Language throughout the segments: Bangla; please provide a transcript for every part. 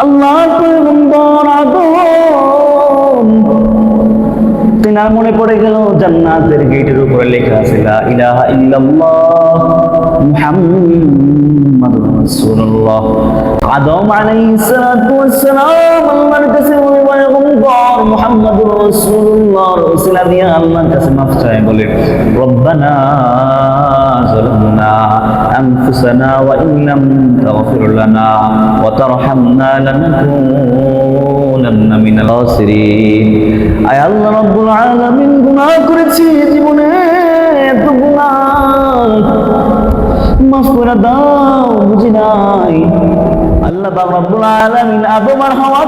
আল্লাহ তিনার মনে পড়ে গেল জান্নাতের গেটের উপরে লেখা আছে লা ইলাহা ইল্লাল্লাহ মুহাম্মাদুর রাসূলুল্লাহ। আদম আলাইহিস সালাতু ওয়াস সালাম আল্লাহর কাছে বলে পয়গম্বর, মুহাম্মদুর রাসূলুল্লাহ। রাসূলা দিয়া আল্লাহর কাছে মাফ চায়, বলে, রব্বানা যালমনা আনফুসানা ওয়া ইন লাম করেছি, জীবনে এত গুনাহ মাফ করে দাও। আল্লাহ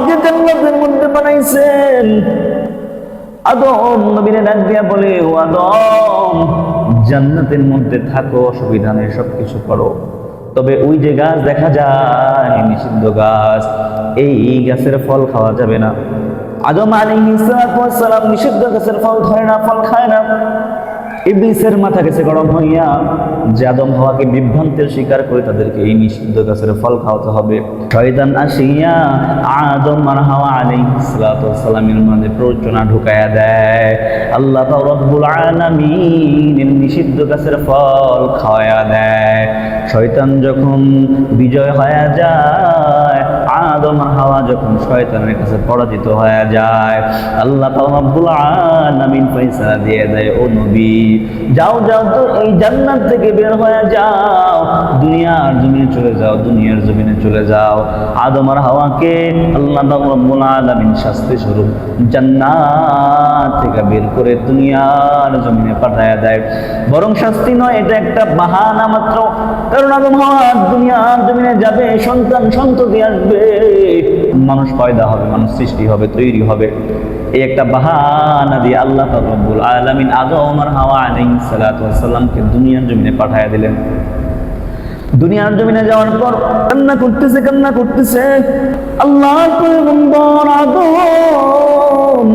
জান্নাতের মধ্যে বানাইছেন। আদম বলে, ও আদম, জান্নাতের মধ্যে থাকো, অসুবিধা নেই, সবকিছু করো। তবে ওই যে গাছ দেখা যায়, নিষিদ্ধ গাছ, এই গাছের ফল খাওয়া যাবে না। আদম আলাইহিস সালাম নিষিদ্ধ গাছের ফল ধরে না, ফল খায় না। ইবলিসের মাথা গেছে গরম হইয়া, যে আদম হওয়াকে বিভ্রান্তের শিকার করে তাদেরকে এই নিষিদ্ধ গাছের ফল খাওয়াতে হবে। শয়তান আসিয়া আদম আর হাওয়া আলাইহিস সালামের মধ্যে প্ররোচনা ঢুকায়া দেয়। আল্লাহ রব্বুল আলামিন নিষিদ্ধ গাছের ফল খাওয়ায়া দেয়। শয়তান যখন বিজয় হয়ে যায়, আদম হাওয়া যখন শয়তানের কাছে পরাজিত হয়ে যায়, আল্লাহ আলামিন ফয়সালা দিয়ে দেয়, ও নবী, যাও যাও তো এই জান্নাত থেকে বের হয়ে যাও। দুনিয়ার জমিনে চলে যাও, দুনিয়ার জমিনে চলে যাও। আদম আর হাওয়াকে আল্লাহ রব্বুল আলামিন শাস্তি স্বরূপ জান্নাত থেকে বের করে দুনিয়ার জমিনে পাঠায়া দেয়। বরং শাস্তি নয়, এটা একটা বাহানা মাত্র। কারণ হাওয়া দুনিয়ার জমিনে যাবে, সন্তান সন্ততি আসবে। মানুষ পয়দা হবে, মানুষ সৃষ্টি হবে, তৈরি হবে। এই একটা বাহানা দিয়ে আল্লাহ রব্বুল আলামিন আদম আর হাওয়া আলাইহিস সালাতু ওয়াস সালামকে দুনিয়ার জমিনে পাঠায়া দিলেন। দুনিয়ার জমিনে যাওয়ার পর কান্না করতেছে কান্না করতেছে। আল্লাহ আদম,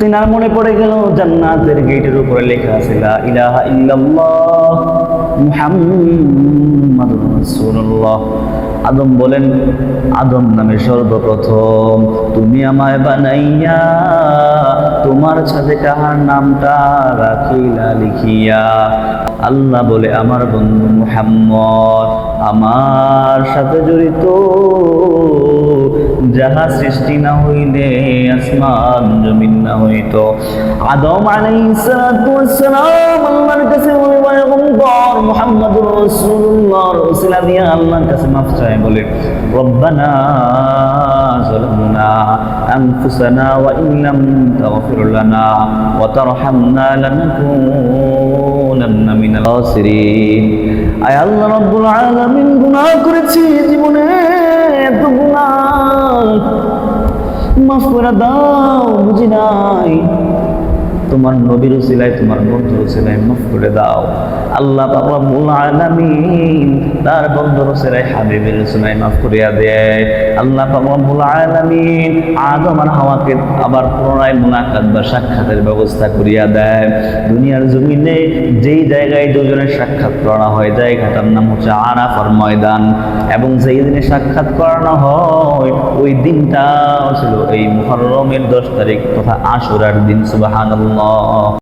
তিনার মনে পড়ে গেল, জান্নাতের গেটের উপরে লেখা আছে, লা ইলাহা ইল্লাল্লাহ। আদম বলেন, আদম নামে সর্বপ্রথম তুমি আমায় বানাইয়া, তোমার সাথে কাহার নামটা রাখিলা লিখিয়া। আল্লাহ বলে, আমার বন্ধু মুহাম্মদ, আমার সাথে জড়িত। যাহা সৃষ্টি না হইলে, আসমান, জমিন না হইত। আদম আলাইহিস সালাম আল্লাহর কাছে রাসূলুল্লাহ রাসূলা দিয়ে আল্লাহর কাছে মাফ চায় বলে রব্বানা ظلمنا أنفسنا وإن لم تغفر لنا وترحمنا لنكونن من الخاسرين আয় আল্লাহ রব্বুল আলামিন গুনাহ করেছি জীবনে এত গুনাহ মাফ করে দাও বুঝি নাই তোমার নবীর উসিলায় তোমার বন্ধুর উসিলায় মাফ করে দাও আল্লাহ রব্বুল আলামিন তার বন্ধুর উসিলায় হাবিবের মাফ করিয়া দেয়। আল্লাহ পাক রব্বুল আলামিন হাওয়াকে আবার পুনরায় মুলাকাত বা সাক্ষাতের ব্যবস্থা করিয়া দেয়। দুনিয়ার জমিনে যেই জায়গায় দুজনের সাক্ষাৎ করানো হয়, জায়গাটার নাম হচ্ছে আরাফার ময়দান। এবং যেই দিনে সাক্ষাৎ করানো হয়, ওই দিনটা ছিল এই মুহররমের দশ তারিখ তথা আশুরার দিন, সুবহানাল্লাহ।